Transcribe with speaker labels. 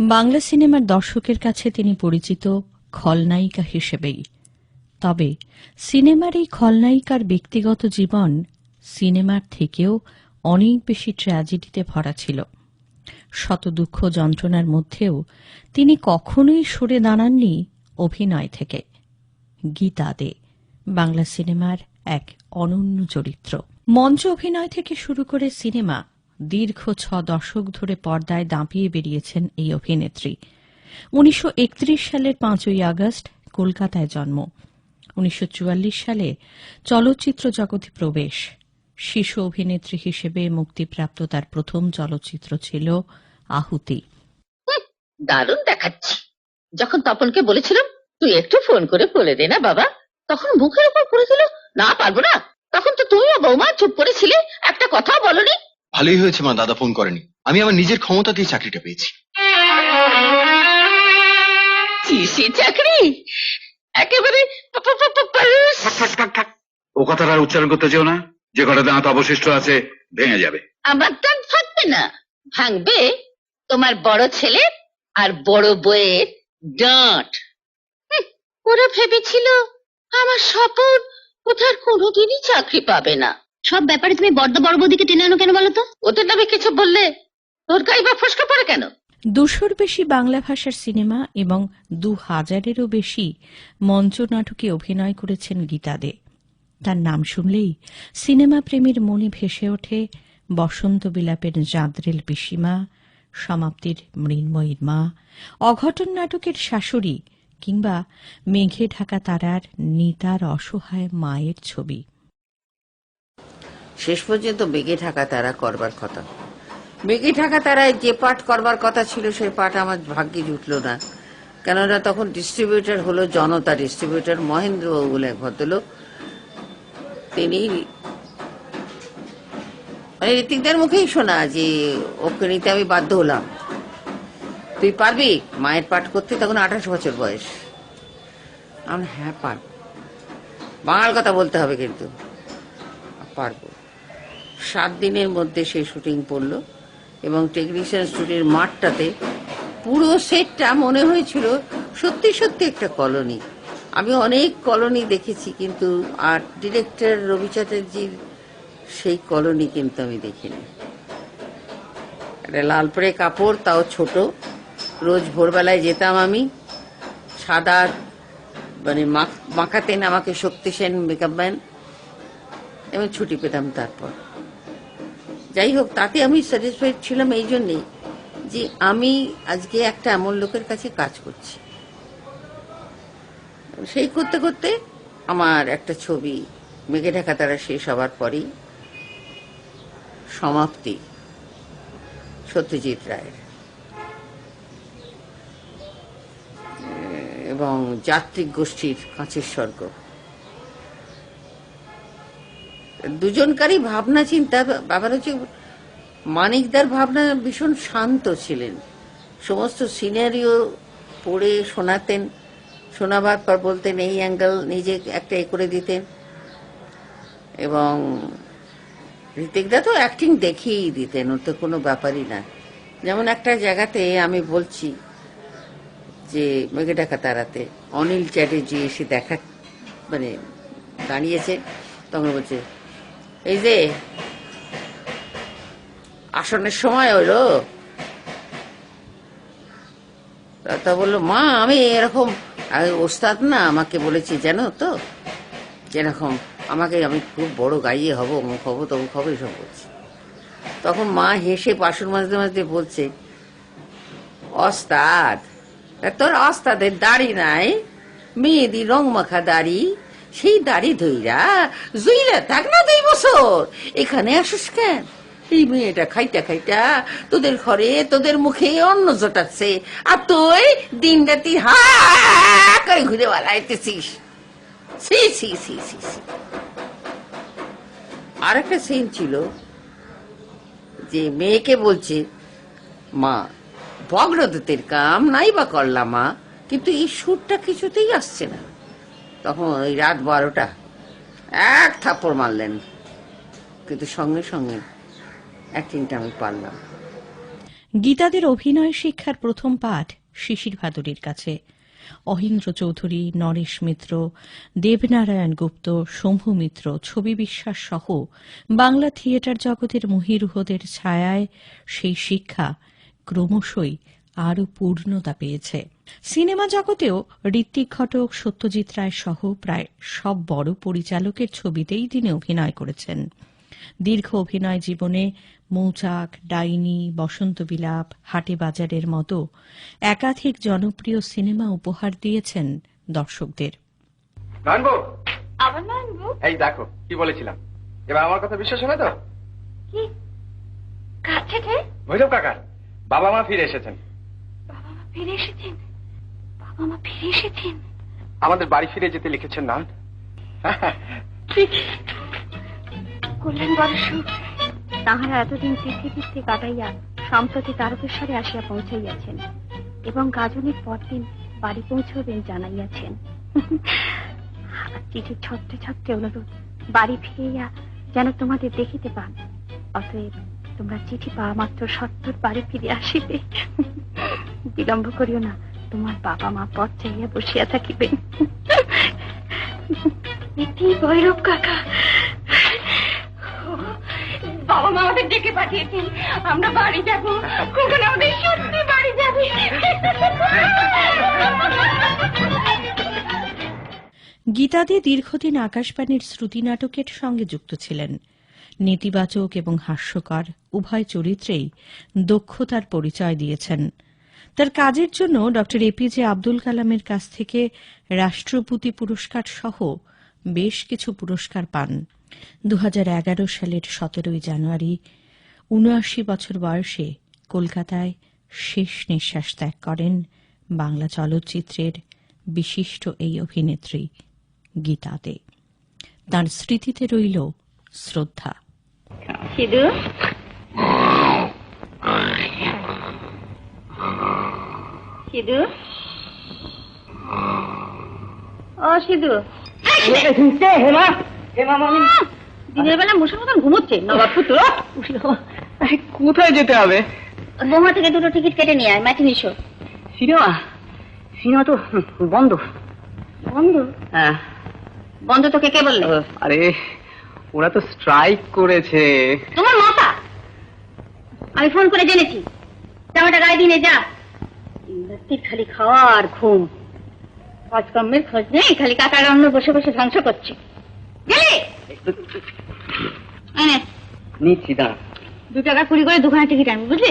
Speaker 1: বাংলা সিনেমার দর্শকের কাছে তিনি পরিচিত খলনায়িকা হিসেবেই। তবে সিনেমার এই খলনায়িকার ব্যক্তিগত জীবন সিনেমার থেকেও অনেক বেশি ট্র্যাজেডিতে ভরা ছিল। শত দুঃখ যন্ত্রণার মধ্যেও তিনি কখনোই সরে দাঁড়াননি অভিনয় থেকে। গীতা দে, বাংলা সিনেমার এক অনন্য চরিত্র। মঞ্চ অভিনয় থেকে শুরু করে সিনেমা দীর্ঘ ছ দশক ধরে পর্দায় দাঁপিয়ে বেরিয়েছেন এই অভিনেত্রী। উনিশশো একত্রিশ সালের পাঁচই আগস্ট কলকাতায় জন্ম। উনিশশো চুয়াল্লিশ সালে চলচ্চিত্র জগতে প্রবেশ। শিশু অভিনেত্রী হিসেবে মুক্তিপ্রাপ্ত তার প্রথম চলচ্চিত্র ছিল আহুতি।
Speaker 2: দারুণ দেখাচ্ছি। যখন তপনকে বলেছিলাম, তুই একটু ফোন করে বলে দে না বাবা। তখন মুখের উপর দিল না পারব না। তখন তো তুমিও বৌমা চুপ করেছিলে, একটা কথাও বলনি।
Speaker 3: ভালোই হয়েছে মা দাদা ফোন করেনি। আমি আমার নিজের ক্ষমতা দিয়ে চাকরিটা পেয়েছি।
Speaker 2: চাকরি? একেবারে
Speaker 4: ও কথাটা আর উচ্চারণ করতে চেও না। যে কটা দাঁত অবশিষ্ট আছে ভেঙে যাবে।
Speaker 2: আমার দাঁত ভাঙবে না। ভাঙবে তোমার বড় ছেলে আর বড় বউয়ের ডাঁট। ওরা ভেবেছিল আমার স্বপন কোথার কোনোদিনই চাকরি পাবে না।
Speaker 5: সব ব্যাপারে তুমি বড্ড বড় বৌদিকে টেনে আনো কেন বলো তো?
Speaker 2: ওদের নামে কিছু বললে তোর গায়ে বা ফসকা পড়ে কেন?
Speaker 1: দুশোর বেশি বাংলা ভাষার সিনেমা এবং দু হাজারেরও বেশি মঞ্চ নাটকে অভিনয় করেছেন গীতা দে। তার নাম শুনলেই সিনেমা প্রেমীর মনে ভেসে ওঠে বসন্ত বিলাপের জাঁদরেল পিসিমা সমাপ্তির মৃন্ময়ীর মা অঘটন নাটকের শাশুড়ি কিংবা মেঘে ঢাকা তারার নিতার অসহায় মায়ের ছবি।
Speaker 6: শেষ পর্যন্ত বেগে থাকা তারা করবার কথা। বেগে থাকা তারায় যে পাঠ করবার কথা ছিল, সেই পাঠ আমার ভাগ্যে জুটলো না। কেননা তখন ডিস্ট্রিবিউটার হলো জনতা ডিস্ট্রিবিউটর মহেন্দ্রবাবু বলে এক ভদ্রলোক। তিনি মানে ঋতিকদের মুখেই শোনা যে ওকে নিতে আমি বাধ্য হলাম। তুই পারবি? মায়ের পাঠ করতে তখন আঠাশ বছর বয়স। আমি হ্যাঁ পারব। বাংলার কথা বলতে হবে কিন্তু। পারব। সাত দিনের মধ্যে সেই শুটিং পড়ল এবং টেকনিশিয়ান স্টুডিওর মাঠটাতে পুরো সেটটা মনে হয়েছিল সত্যি সত্যি একটা কলোনি। আমি অনেক কলোনি দেখেছি কিন্তু আর ডিরেক্টর রবি চ্যাটার্জির সেই কলোনি কিন্তু আমি দেখিনি। একটা লাল পরে কাপড়, তাও ছোট। রোজ ভোরবেলায় যেতাম আমি। সাদা মানে মাখ- মাখাতেন আমাকে শক্তি সেন, মেকআপ ম্যান। এবং ছুটি পেতাম তারপর। যাই হোক তাতে আমি স্যাটিসফাইড ছিলাম এই জন্যেই যে আমি আজকে একটা এমন লোকের কাছে কাজ করছি। সেই করতে করতে আমার একটা ছবি মেঘে ঢাকা তারা শেষ হওয়ার পরেই সমাপ্তি সত্যজিৎ রায়ের। এবং যাত্রিক গোষ্ঠীর কাঁচের স্বর্গ। দুজনকারই ভাবনা চিন্তা, ব্যাপার হচ্ছে মানিকদার ভাবনা ভীষণ শান্ত ছিলেন। সমস্ত সিনারিও পড়ে শোনাতেন, শোনাবার পর বলতেন, এই অ্যাঙ্গেল নিজে একটা এ করে দিতেন। এবং ঋতিকদা তো অ্যাক্টিং দেখিয়েই দিতেন, ওর তো কোনো ব্যাপারই না। যেমন একটা জায়গাতে আমি বলছি যে মেঘে ডাকা তারাতে অনিল চ্যাটার্জি এসে দেখা মানে দাঁড়িয়েছে, তখন বলছে এই যে, আসনের সময় হলো তা- বলল, মা, আমি এরকম ওস্তাদ না, আমাকে বলেছি, জানো তো? যেরকম, আমাকে আমি খুব বড় গাইয়ে হব মুখ হব, তমুক হব, এসব বলছে। তখন মা হেসে পাশুর মাঝে মাঝে বলছে অস্তাদ তোর অস্তাদের দাড়ি নাই মেয়েদি রং মাখা দাড়ি সেই দাড়ি ধইরা জুইলা থাক না দুই বছর। এখানে আসিস কেন? এই মেয়েটা খাইটা খাইটা তোদের ঘরে, তোদের মুখে অন্ন জোটাচ্ছে। আর তুই দিন রাতি হা করে ঘুরে বেড়াইতেছিস। আর একটা সিন ছিল যে মেয়েকে বলছে, মা ভগ্নদূতের কাম নাই বা করলাম মা, কিন্তু এই সুরটা কিছুতেই আসছে না। তখন ওই রাত বারোটা, এক থাপ্পড় মারলেন। কিন্তু সঙ্গে সঙ্গে অ্যাক্টিংটা আমি পারলাম।
Speaker 1: গীতাদের অভিনয় শিক্ষার প্রথম পাঠ শিশির ভাদুরীর কাছে। অহিন্দ্র চৌধুরী, নরেশ মিত্র, দেবনারায়ণ গুপ্ত, শম্ভু মিত্র, ছবি বিশ্বাস সহ বাংলা থিয়েটার জগতের মহিরুহদের ছায়ায় সেই শিক্ষা ক্রমশই আরও পূর্ণতা পেয়েছে। সিনেমা জগতেও ঋত্বিক ঘটক সত্যজিৎ রায় সহ প্রায় সব বড় পরিচালকের ছবিতেই তিনি অভিনয় করেছেন। দীর্ঘ অভিনয় জীবনে মৌচাক ডাইনি বসন্ত বিলাপ হাটে বাজারের মতো একাধিক জনপ্রিয় সিনেমা উপহার দিয়েছেন দর্শকদের।
Speaker 7: এই দেখো কি বলেছিলাম। এবার আমার কথা বিশ্বাস হবে তো? কাকা বাবা মা ফিরে এসেছেন।
Speaker 5: ফিরে এসেছেন? বাবা মা ফিরে এসেছেন?
Speaker 7: আমাদের বাড়ি ফিরে যেতে লিখেছেন না
Speaker 5: কল্যাণ বর্ষ তাহারা এতদিন তীর্থে তীর্থে কাটাইয়া সম্প্রতি তারকেশ্বরে আসিয়া পৌঁছাইয়াছেন এবং গাজনের পরদিন বাড়ি পৌঁছবেন জানাইয়াছেন। আমার চিঠি ছত্রে ছত্রে অনুরোধ বাড়ি ফিরিয়া যেন তোমাদের দেখিতে পান। অতএব তোমরা চিঠি পাওয়া মাত্র সত্তর বাড়ি ফিরে আসিবে। বিলম্ব করিও না। তোমার বাবা মা পথ চাইয়া বসিয়া থাকিবেন এটি ভৈরব কাকা। বাবা মা আমাদের ডেকে পাঠিয়েছেন। আমরা বাড়ি যাব। ওখানে আমাদের সত্যি বাড়ি যাবে।
Speaker 1: গীতাদি দীর্ঘদিন আকাশবাণীর শ্রুতি নাটকের সঙ্গে যুক্ত ছিলেন। নেতিবাচক এবং হাস্যকর উভয় চরিত্রেই দক্ষতার পরিচয় দিয়েছেন। তার কাজের জন্য ড এপিজে আব্দুল কালামের কাছ থেকে রাষ্ট্রপতি পুরস্কার সহ বেশ কিছু পুরস্কার পান। দু হাজার এগারো সালের সতেরোই জানুয়ারি, উনআশি বছর বয়সে কলকাতায় শেষ নিঃশ্বাস ত্যাগ করেন বাংলা চলচ্চিত্রের বিশিষ্ট এই অভিনেত্রী গীতা দে। তাঁর স্মৃতিতে রইল শ্রদ্ধা।
Speaker 5: সিধু? সিধু। ও সিধু দিনের বেলা মশার মতন ঘুমোচ্ছে। নবাব পুত্র।
Speaker 7: কোথায় যেতে হবে?
Speaker 5: বোমা থেকে দুটো টিকিট কেটে নিয়ে আয় ম্যাটিনি শো।
Speaker 7: সিনেমা? সিনেমা তো বন্ধ।
Speaker 5: বন্ধ?
Speaker 7: হ্যাঁ।
Speaker 5: বন্ধ তোকে কে বললে?
Speaker 7: আরে ওরা তো স্ট্রাইক করেছে।
Speaker 5: তোমার মাথা আমি ফোন করে জেনেছি। জামাটা গায়ে দিনে যা। ইন্ডাস্ট্রির খালি খাওয়া আর ঘুম। কাজকর্মের খোঁজ নেই খালি কাকার অন্য বসে বসে ধ্বংস করছে। গেলে?
Speaker 7: নিচ্ছি দাঁড়া।
Speaker 5: দু টাকা কুড়ি করে দুখানা টিকিট আনবি বুঝলি?